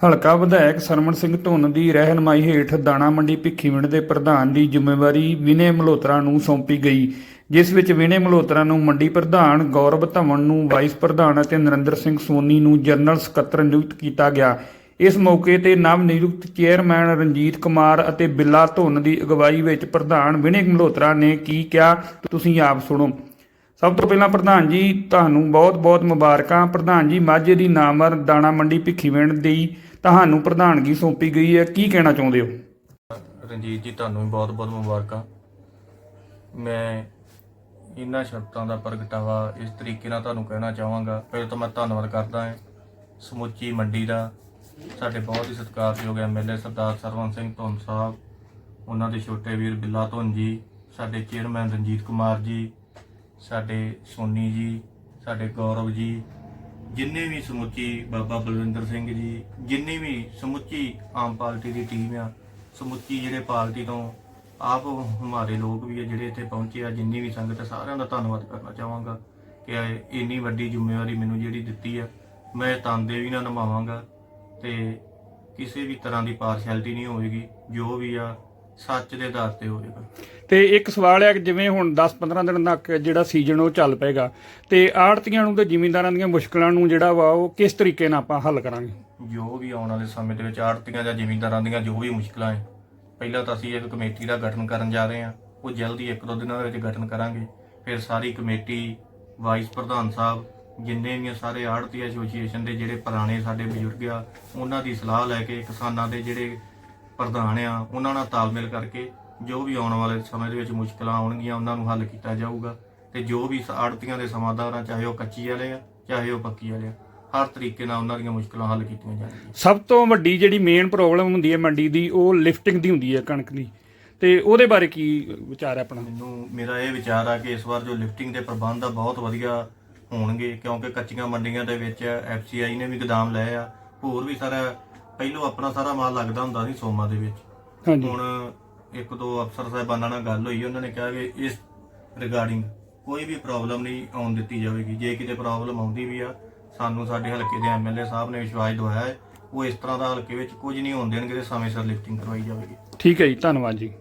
ਹਲਕਾ ਵਿਧਾਇਕ ਸਰਮਨ ਸਿੰਘ ਧੁੰਨ ਦੀ ਰਹਿਨਮਾਈ ਹੇਠ ਦਾਣਾ ਮੰਡੀ ਭਿੱਖੀਵਿੰਡ ਦੇ ਪ੍ਰਧਾਨ ਦੀ ਜ਼ਿੰਮੇਵਾਰੀ ਵਿਨੇ ਮਲਹੋਤਰਾ ਨੂੰ ਸੌਂਪੀ ਗਈ, ਜਿਸ ਵਿੱਚ ਵਿਨੇ ਮਲਹੋਤਰਾ ਨੂੰ ਮੰਡੀ ਪ੍ਰਧਾਨ ਗੌਰਵ ਧਵਨ ਨੂੰ ਵਾਈਸ ਪ੍ਰਧਾਨ ਅਤੇ ਨਰਿੰਦਰ ਸਿੰਘ ਸੋਨੀ ਨੂੰ ਜਨਰਲ ਸਕੱਤਰ ਨਿਯੁਕਤ ਕੀਤਾ ਗਿਆ। ਇਸ ਮੌਕੇ ਤੇ ਨਵ ਨਿਯੁਕਤ ਚੇਅਰਮੈਨ ਰਣਜੀਤ ਕੁਮਾਰ ਅਤੇ ਬਿੱਲਾ ਧੁੰਨ ਦੀ ਅਗਵਾਈ ਵਿੱਚ ਪ੍ਰਧਾਨ ਵਿਨੇ ਮਲਹੋਤਰਾ ਨੇ ਕੀ ਕਿਹਾ, ਤੁਸੀਂ ਆਪ ਸੁਣੋ। ਸਭ ਤੋਂ ਪਹਿਲਾਂ ਪ੍ਰਧਾਨ ਜੀ, ਤੁਹਾਨੂੰ ਬਹੁਤ-ਬਹੁਤ ਮੁਬਾਰਕਾਂ। ਪ੍ਰਧਾਨ ਜੀ, ਮਾਝੇ ਦੀ ਨਾਮਰ ਦਾਣਾ ਮੰਡੀ ਭਿੱਖੀਵਿੰਡ ਦੀ ਤੁਹਾਨੂੰ ਪ੍ਰਧਾਨਗੀ ਸੌਂਪੀ ਗਈ ਹੈ, ਕੀ ਕਹਿਣਾ ਚਾਹੁੰਦੇ ਹੋ? ਰਣਜੀਤ ਜੀ, ਤੁਹਾਨੂੰ ਵੀ ਬਹੁਤ-ਬਹੁਤ ਮੁਬਾਰਕਾਂ। ਮੈਂ ਇਹਨਾਂ ਸ਼ਬਦਾਂ ਦਾ ਪ੍ਰਗਟਾਵਾ ਇਸ ਤਰੀਕੇ ਨਾਲ ਤੁਹਾਨੂੰ ਕਹਿਣਾ ਚਾਹਾਂਗਾ। ਪਹਿਲਾਂ ਤਾਂ ਮੈਂ ਧੰਨਵਾਦ ਕਰਦਾ ਹਾਂ ਸਮੁੱਚੀ ਮੰਡੀ ਦਾ, ਸਾਡੇ ਬਹੁਤ ਹੀ ਸਤਿਕਾਰਯੋਗ ਐਮਐਲਏ ਸਰਦਾਰ ਸਰਵਨ ਸਿੰਘ ਧੁੰਨ ਸਾਹਿਬ, ਉਹਨਾਂ ਦੇ ਛੋਟੇ ਵੀਰ ਬਿੱਲਾ ਧੁੰਨ ਜੀ, ਸਾਡੇ ਚੇਅਰਮੈਨ ਰਣਜੀਤ ਕੁਮਾਰ ਜੀ, ਸਾਡੇ ਸੋਨੀ ਜੀ, ਸਾਡੇ ਗੌਰਵ ਜੀ ਜਿੰਨੇ ਵੀ ਸਮੁੱਚੀ ਬਾਬਾ ਬਲਵਿੰਦਰ ਸਿੰਘ ਜੀ, ਜਿੰਨੀ ਵੀ ਸਮੁੱਚੀ ਆਮ ਪਾਰਟੀ ਦੀ ਟੀਮ ਆ, ਸਮੁੱਚੀ ਜਿਹੜੇ ਪਾਰਟੀ ਤੋਂ ਆਪ ਹਮਾਰੇ ਲੋਕ ਵੀ ਆ, ਜਿਹੜੇ ਇੱਥੇ ਪਹੁੰਚੇ ਆ, ਜਿੰਨੀ ਵੀ ਸੰਗਤ ਆ, ਸਾਰਿਆਂ ਦਾ ਧੰਨਵਾਦ ਕਰਨਾ ਚਾਹਾਂਗਾ ਕਿ ਇੰਨੀ ਵੱਡੀ ਜ਼ਿੰਮੇਵਾਰੀ ਮੈਨੂੰ ਜਿਹੜੀ ਦਿੱਤੀ ਆ, ਮੈਂ ਤਨਦੇ ਵੀ ਨਾ ਨਿਭਾਵਾਂਗਾ ਤੇ ਕਿਸੇ ਵੀ ਤਰ੍ਹਾਂ ਦੀ ਪਾਰਸ਼ੈਲਿਟੀ ਨਹੀਂ ਹੋਵੇਗੀ, ਜੋ ਵੀ ਆ ਸੱਚ ਦੇ ਆਧਾਰ ਤੇ ਹੋਵੇਗਾ। ਤੇ ਇੱਕ ਸਵਾਲ ਹੈ ਕਿ ਜਿਵੇਂ ਹੁਣ 10-15 ਦਿਨ ਤੱਕ ਜਿਹੜਾ ਸੀਜ਼ਨ ਉਹ ਚੱਲ ਪਏਗਾ ਤੇ ਆੜਤੀਆਂ ਨੂੰ ਤੇ ਜ਼ਿਮੀਂਦਾਰਾਂ ਦੀਆਂ ਮੁਸ਼ਕਲਾਂ ਨੂੰ ਜਿਹੜਾ ਵਾ ਉਹ ਕਿਸ ਤਰੀਕੇ ਨਾਲ ਆਪਾਂ ਹੱਲ ਕਰਾਂਗੇ? ਜੋ ਵੀ ਆਉਣ ਵਾਲੇ ਸਮੇਂ ਦੇ ਵਿੱਚ ਆੜਤੀਆਂ ਜਾਂ ਜ਼ਿਮੀਂਦਾਰਾਂ ਦੀਆਂ ਜੋ ਵੀ ਮੁਸ਼ਕਲਾਂ ਹੈ ਪਹਿਲਾਂ ਤਾਂ ਅਸੀਂ ਇੱਕ ਕਮੇਟੀ ਦਾ ਗਠਨ ਕਰਨ ਜਾ ਰਹੇ ਹਾਂ। ਉਹ ਜਲਦੀ ਇੱਕ ਦੋ ਦਿਨਾਂ ਦੇ ਵਿੱਚ ਗਠਨ ਕਰਾਂਗੇ। ਫਿਰ ਸਾਰੀ ਕਮੇਟੀ ਵਾਈਸ ਪ੍ਰਧਾਨ ਸਾਹਿਬ ਜਿੰਨੇ ਵੀ ਸਾਰੇ ਆੜਤੀ ਐਸੋਸੀਏਸ਼ਨ ਦੇ ਜਿਹੜੇ ਪੁਰਾਣੇ ਸਾਡੇ ਬਜ਼ੁਰਗ ਆ ਉਹਨਾਂ ਦੀ ਸਲਾਹ ਲੈ ਕੇ ਕਿਸਾਨਾਂ ਦੇ ਜਿਹੜੇ ਪ੍ਰਧਾਨ ਆ ਉਹਨਾਂ ਨਾਲ ਤਾਲਮੇਲ ਕਰਕੇ ਜੋ ਵੀ ਆਉਣ ਵਾਲੇ ਸਮੇਂ ਦੇ ਵਿੱਚ ਮੁਸ਼ਕਲਾਂ ਆਉਣਗੀਆਂ ਉਹਨਾਂ ਨੂੰ ਹੱਲ ਕੀਤਾ ਜਾਊਗਾ ਤੇ ਜੋ ਵੀ ਆੜਤੀਆਂ ਦੇ ਸਮਾਧਾਨ ਆ ਚਾਹੇ ਉਹ ਕੱਚੀ ਵਾਲੇ ਆ ਚਾਹੇ ਉਹ ਪੱਕੀ ਵਾਲੇ ਆ ਹਰ ਤਰੀਕੇ ਨਾਲ ਉਹਨਾਂ ਦੀਆਂ ਮੁਸ਼ਕਲਾਂ ਹੱਲ ਕੀਤੀਆਂ ਜਾਣਗੀਆਂ। ਸਭ ਤੋਂ ਵੱਡੀ ਜਿਹੜੀ ਮੇਨ ਪ੍ਰੋਬਲਮ ਹੁੰਦੀ ਹੈ ਮੰਡੀ ਦੀ ਉਹ ਲਿਫਟਿੰਗ ਦੀ ਹੁੰਦੀ ਹੈ ਕਣਕ ਦੀ। ਤੇ ਉਹਦੇ ਬਾਰੇ ਕੀ ਵਿਚਾਰ ਹੈ ਆਪਣਾ? ਮੈਨੂੰ ਮੇਰਾ ਇਹ ਵਿਚਾਰ ਆ ਕਿ ਇਸ ਵਾਰ ਜੋ ਲਿਫਟਿੰਗ ਦੇ ਪ੍ਰਬੰਧ ਆ ਬਹੁਤ ਵਧੀਆ ਹੋਣਗੇ ਕਿਉਂਕਿ ਕੱਚੀਆਂ ਮੰਡੀਆਂ ਦੇ ਵਿੱਚ ਐਫਸੀਆਈ ਨੇ ਵੀ ਗੋਦਾਮ ਲਏ ਆ ਹੋਰ ਵੀ ਸਾਰਾ ਪਹਿਲੋਂ ਆਪਣਾ ਸਾਰਾ ਮਾਲ ਲੱਗਦਾ ਹੁੰਦਾ ਸੀ ਸੋਮਾ ਦੇ ਵਿੱਚ। ਹਾਂਜੀ। ਹੁਣ ਇੱਕ ਦੋ ਅਫਸਰ ਸਾਹਿਬਾਨਾਂ ਨਾਲ ਗੱਲ ਹੋਈ ਉਹਨਾਂ ਨੇ ਕਿਹਾ ਕਿ ਇਸ ਰਿਗਾਰਡਿੰਗ ਕੋਈ ਵੀ ਪ੍ਰੋਬਲਮ ਨਹੀਂ ਆਉਣ ਦਿੱਤੀ ਜਾਵੇਗੀ। ਜੇ ਕਿਤੇ ਪ੍ਰੋਬਲਮ ਆਉਂਦੀ ਵੀ ਆ ਸਾਨੂੰ ਸਾਡੇ ਹਲਕੇ ਦੇ ਐਮਐਲਏ ਸਾਹਿਬ ਨੇ ਵਿਸ਼ਵਾਸ ਦਿਵਾਇਆ ਹੈ ਉਹ ਇਸ ਤਰ੍ਹਾਂ ਦਾ ਹਲਕੇ ਵਿੱਚ ਕੁਝ ਨਹੀਂ ਹੋਣ ਦੇਣਗੇ ਤੇ ਸਮੇਂ ਸਿਰ ਲਿਫਟਿੰਗ ਕਰਵਾਈ ਜਾਵੇਗੀ। ਠੀਕ ਹੈ ਜੀ ਧੰਨਵਾਦ ਜੀ।